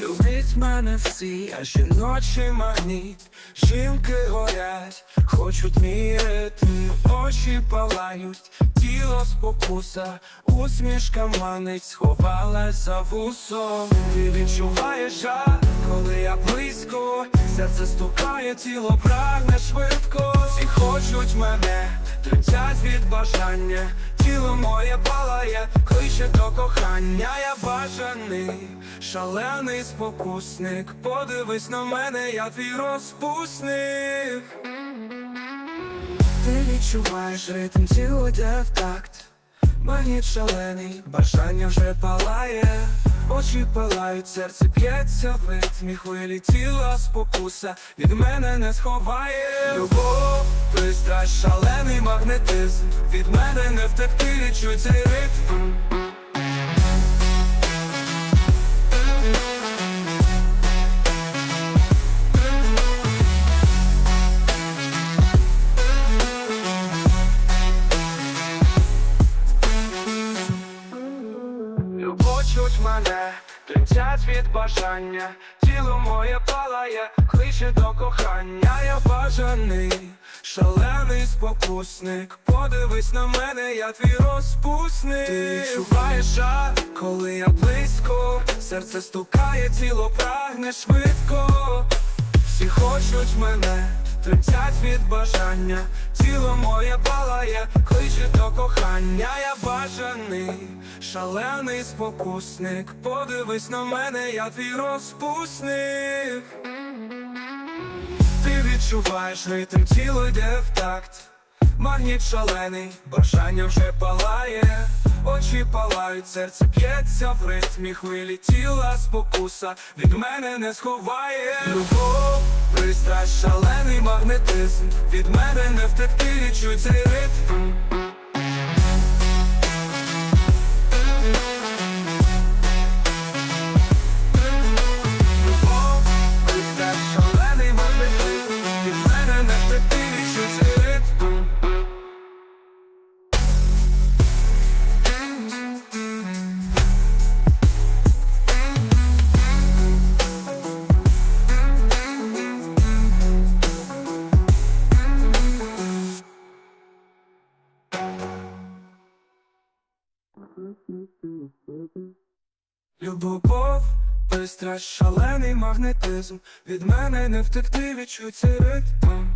Любіть мене всі, а жіночий магніт, жінки горять, хочуть мій ритм, очі палають, тіло спокуса, усмішка манить, сховалась за вусом. Ти відчуваєш жар, коли я близько, серце стукає, тіло прагне швидко. Всі хочуть мене, тремтять від бажання, тіло моє палає, кличе до кохання, я бажаний, шалений спокусник. Подивись на мене, я твій розпусник. Ти відчуваєш ритм тіло йде в такт Магніт шалений, бажання вже палає, очі палають, серце б'ється в ритмі хвилі тіла спокуса від мене не сховає Любов, пристрасть, шалений магнетизм, від мене не втекти, відчуй цей ритм. Хочуть мене, тремтять від бажання, тіло моє палає, кличе до кохання, я бажаний, шалений спокусник. Подивись на мене, я твій розпусник. Ти відчуваєш жар, коли я близько, серце стукає, тіло прагне швидко. Всі хочуть мене, тремтять від бажання, тіло моє палає, кличе до кохання, я бажаний, шалений спокусник. Подивись на мене, я твій розпусник. Відчуваєш ритм, тіло йде в такт. Магніт шалений, бажання вже палає, очі палають, серце б'ється в ритмі хвилі, тіла спокуса від мене не сховає. Любов, пристрасть, шалений магнетизм, від мене не втекти, відчуй цей ритм. Любов, пристрасть, шалений магнетизм. Від мене не втекти, відчуття ритм